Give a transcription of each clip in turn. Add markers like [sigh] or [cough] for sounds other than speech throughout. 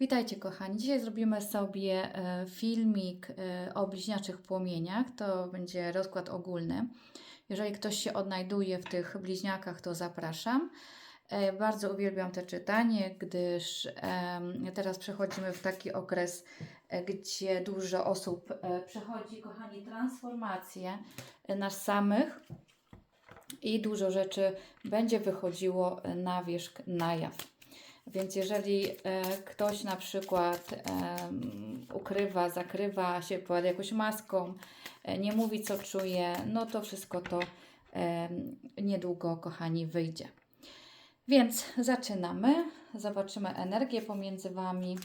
Witajcie kochani. Dzisiaj zrobimy sobie e, filmik e, o bliźniaczych płomieniach. To będzie rozkład ogólny. Jeżeli ktoś się odnajduje w tych bliźniakach, to zapraszam. E, Bardzo uwielbiam te czytanie, gdyż teraz przechodzimy w taki okres, gdzie dużo osób przechodzi, kochani, transformację nas samych i dużo rzeczy będzie wychodziło na wierzch, na jaw. Więc jeżeli e, ktoś na przykład ukrywa, zakrywa się pod jakąś maską, e, nie mówi co czuje, no to wszystko to niedługo, kochani, wyjdzie. Więc zaczynamy. Zobaczymy energię pomiędzy Wami.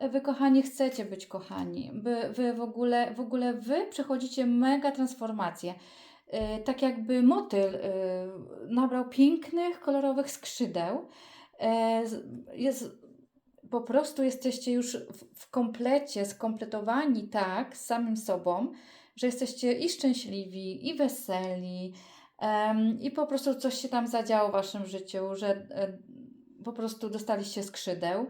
Wy, kochani, chcecie być kochani. Wy, wy w, ogóle, w ogóle Wy przechodzicie mega transformację. Yy, tak jakby motyl yy, nabrał pięknych, kolorowych skrzydeł. Z- jest, po prostu jesteście już w, komplecie, skompletowani tak z samym sobą, że jesteście i szczęśliwi, i weseli, i po prostu coś się tam zadziało w Waszym życiu, że e, po prostu dostaliście skrzydeł.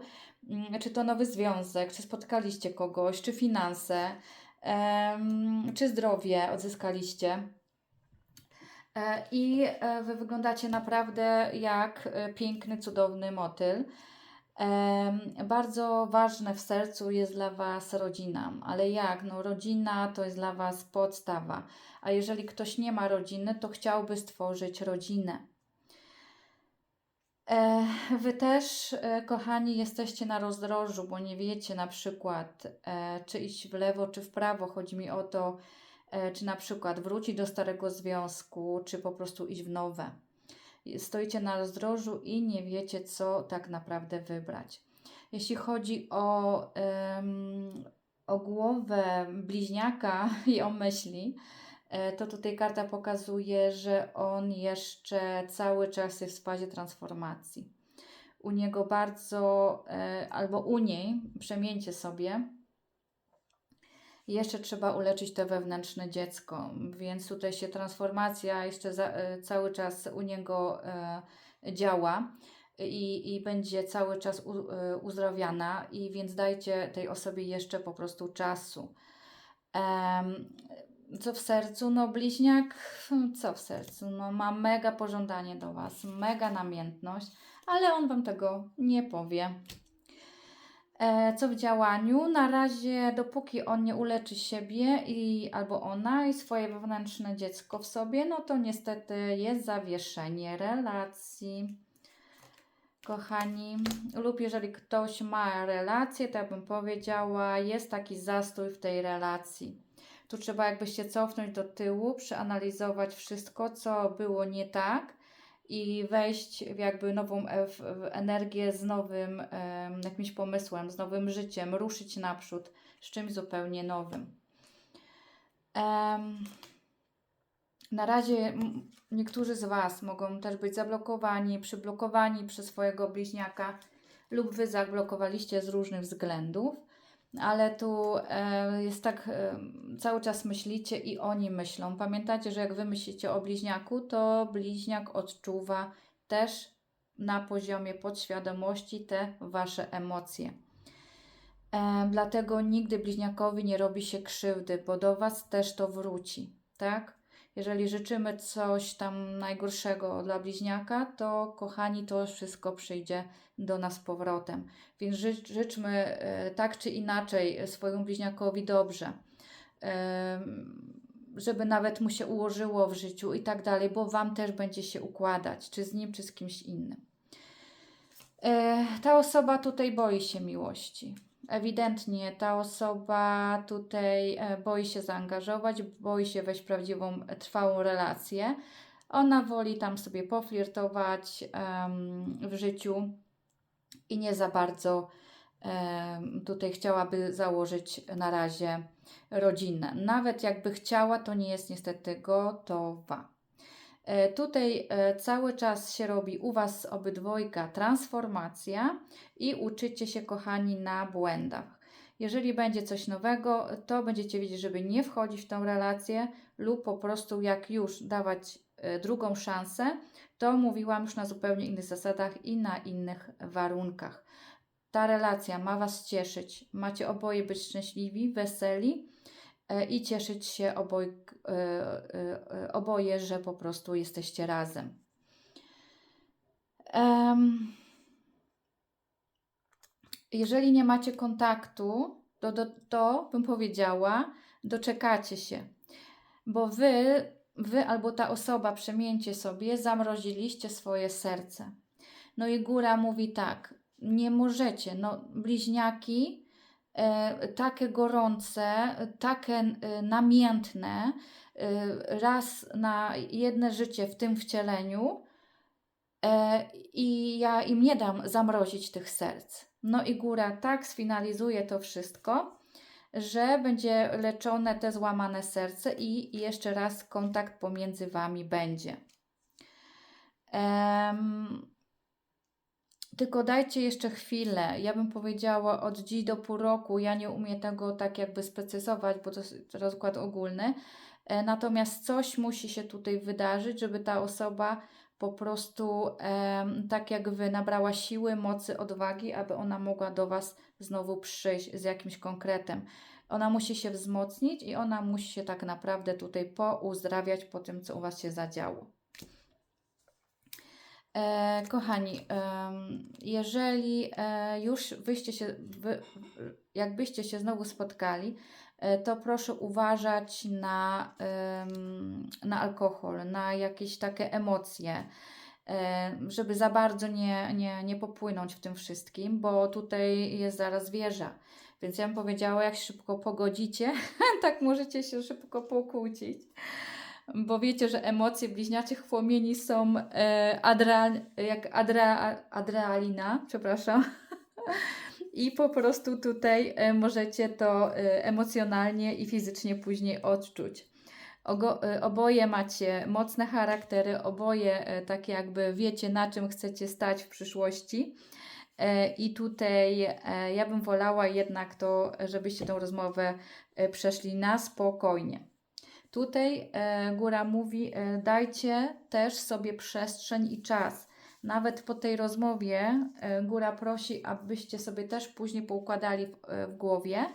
Mm, Czy to nowy związek, czy spotkaliście kogoś, czy finanse, czy zdrowie odzyskaliście. E, I e, wy wyglądacie naprawdę jak e, piękny, cudowny motyl. Bardzo ważne w sercu jest dla Was rodzina, ale jak? No, rodzina to jest dla Was podstawa. A jeżeli ktoś nie ma rodziny, to chciałby stworzyć rodzinę. Wy też, kochani, jesteście na rozdrożu, bo nie wiecie na przykład, czy iść w lewo, czy w prawo. Chodzi mi o to, czy na przykład wrócić do starego związku, czy po prostu iść w nowe. Stoicie na rozdrożu i nie wiecie, co tak naprawdę wybrać. Jeśli chodzi o, em, o głowę bliźniaka [laughs] i o myśli, e, to tutaj karta pokazuje, że on jeszcze cały czas jest w fazie transformacji. U niego bardzo, e, albo u niej, przemieńcie sobie, jeszcze trzeba uleczyć to wewnętrzne dziecko, więc tutaj się transformacja jeszcze za, e, cały czas u niego e, działa i, i będzie cały czas u, e, uzdrawiana, i więc dajcie tej osobie jeszcze po prostu czasu. Co w sercu? No, bliźniak, hmm, co w sercu? No, ma mega pożądanie do Was, mega namiętność, ale on Wam tego nie powie. E, co w działaniu? Na razie, dopóki on nie uleczy siebie i albo ona i swoje wewnętrzne dziecko w sobie, no to niestety jest zawieszenie relacji. Kochani, lub jeżeli ktoś ma relację, to ja bym powiedziała, jest taki zastój w tej relacji. Tu trzeba jakby się cofnąć do tyłu, przeanalizować wszystko, co było nie tak i wejść w jakby nową e- w, energię z nowym jakimś pomysłem, z nowym życiem, ruszyć naprzód z czymś zupełnie nowym. Na razie niektórzy z Was mogą też być zablokowani, przyblokowani przez swojego bliźniaka lub Wy zablokowaliście z różnych względów, ale tu e, jest tak, e, cały czas myślicie i oni myślą. Pamiętajcie, że jak Wy myślicie o bliźniaku, to bliźniak odczuwa też na poziomie podświadomości te Wasze emocje. E, dlatego nigdy bliźniakowi nie robi się krzywdy, bo do Was też to wróci, tak? Jeżeli życzymy coś tam najgorszego dla bliźniaka, to kochani, to wszystko przyjdzie do nas powrotem. Więc życz, życzmy e, tak czy inaczej swojemu bliźniakowi dobrze, żeby nawet mu się ułożyło w życiu i tak dalej, bo Wam też będzie się układać, czy z nim, czy z kimś innym. E, Ta osoba tutaj boi się miłości. Ewidentnie ta osoba tutaj e, boi się zaangażować, boi się wejść w prawdziwą, e, trwałą relację. Ona woli tam sobie poflirtować em, w życiu i nie za bardzo em, tutaj chciałaby założyć na razie rodzinę. Nawet jakby chciała, to nie jest niestety gotowa. E, Tutaj e, cały czas się robi u Was obydwojga transformacja i uczycie się, kochani, na błędach. Jeżeli będzie coś nowego, to będziecie wiedzieć, żeby nie wchodzić w tą relację lub po prostu jak już dawać e, drugą szansę, To mówiłam już na zupełnie innych zasadach i na innych warunkach. Ta relacja ma Was cieszyć. Macie oboje być szczęśliwi, weseli i cieszyć się oboj, e, e, e, oboje, że po prostu jesteście razem. Em, jeżeli nie macie kontaktu, to, to, to bym powiedziała, doczekacie się, bo wy, wy albo ta osoba, przemieńcie sobie, zamroziliście swoje serce. No i góra mówi tak, nie możecie, no bliźniaki, e, takie gorące, takie e, namiętne, e, raz na jedno życie w tym wcieleniu, E, I ja im nie dam zamrozić tych serc. No i góra tak sfinalizuje to wszystko, że będzie leczone te złamane serce i jeszcze raz kontakt pomiędzy wami będzie. Em, tylko dajcie jeszcze chwilę. Ja bym powiedziała od dziś do pół roku. Ja nie umiem tego tak jakby sprecyzować, bo to jest rozkład ogólny. E, Natomiast coś musi się tutaj wydarzyć, żeby ta osoba po prostu tak jak wy nabrała siły, mocy, odwagi, aby ona mogła do was znowu przyjść z jakimś konkretem. Ona musi się wzmocnić i ona musi się tak naprawdę tutaj pouzdrawiać po tym, co u was się zadziało. E, kochani, em, jeżeli e, już wyście się, wy, jakbyście się znowu spotkali, e, to proszę uważać na, em, na alkohol, na jakieś takie emocje, e, żeby za bardzo nie, nie, nie popłynąć w tym wszystkim, bo tutaj jest zaraz wieża. Więc ja bym powiedziała, jak szybko pogodzicie, [laughs] tak możecie się szybko pokłócić bo wiecie, że emocje bliźniaczych płomieni są e, jak adrea, adrealina, przepraszam. [laughs] I po prostu tutaj e, możecie to e, emocjonalnie i fizycznie później odczuć. Ogo, e, oboje macie mocne charaktery, oboje tak jakby wiecie, na czym chcecie stać w przyszłości. I tutaj ja bym wolała jednak to, żebyście tą rozmowę przeszli na spokojnie. Tutaj e, góra mówi, e, dajcie też sobie przestrzeń i czas. Nawet po tej rozmowie e, góra prosi, abyście sobie też później poukładali w, głowie,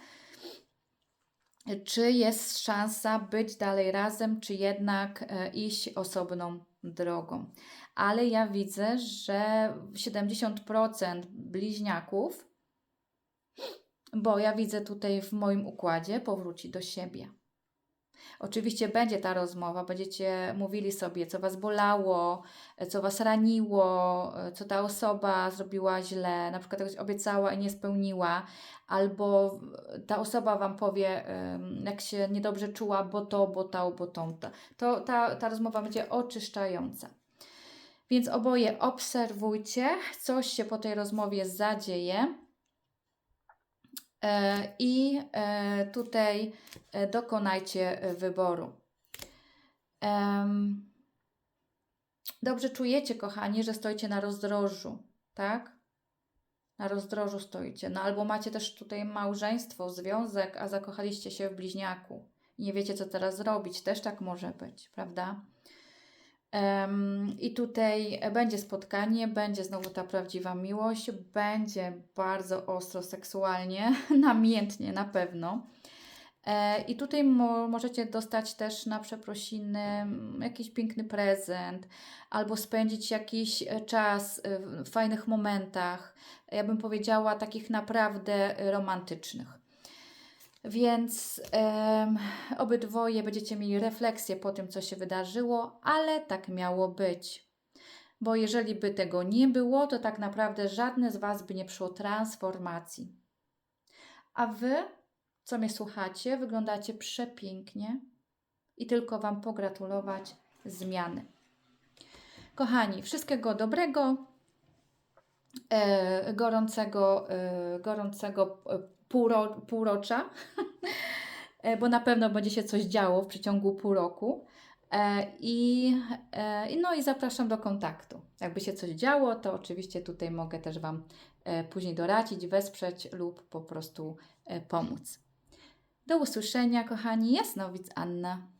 czy jest szansa być dalej razem, czy jednak iść osobną drogą. Ale ja widzę, że 70% bliźniaków, bo ja widzę tutaj w moim układzie, powróci do siebie. Oczywiście będzie ta rozmowa, będziecie mówili sobie, co was bolało, co was raniło, co ta osoba zrobiła źle, na przykład coś obiecała i nie spełniła, albo ta osoba wam powie, jak się niedobrze czuła, bo to, bo to, bo to. To ta, ta rozmowa będzie oczyszczająca. Więc oboje obserwujcie, coś się po tej rozmowie zadzieje. E, I e, tutaj e, dokonajcie wyboru. Dobrze czujecie, kochani, że stoicie na rozdrożu, tak? Na rozdrożu stoicie. No albo macie też tutaj małżeństwo, związek, a zakochaliście się w bliźniaku nie wiecie, co teraz zrobić. Też tak może być, prawda? I tutaj będzie spotkanie, będzie znowu ta prawdziwa miłość, będzie bardzo ostro seksualnie, [laughs] namiętnie na pewno. E, I tutaj mo możecie dostać też na przeprosiny jakiś piękny prezent, albo spędzić jakiś e, czas e, w fajnych momentach. Ja bym powiedziała takich naprawdę romantycznych. Więc em, obydwoje będziecie mieli refleksję po tym, co się wydarzyło, ale tak miało być. Bo jeżeli by tego nie było, to tak naprawdę żadne z Was by nie przyszło transformacji. A Wy, co mnie słuchacie, wyglądacie przepięknie i tylko Wam pogratulować zmiany. Kochani, wszystkiego dobrego, e, gorącego, e, gorącego e, półro, półrocza, [laughs] e, bo na pewno będzie się coś działo w przeciągu pół roku. E, I, e, i no i zapraszam do kontaktu. Jakby się coś działo, to oczywiście tutaj mogę też Wam później doradzić, wesprzeć lub po prostu pomóc. Do usłyszenia, kochani. Jasnowic Anna.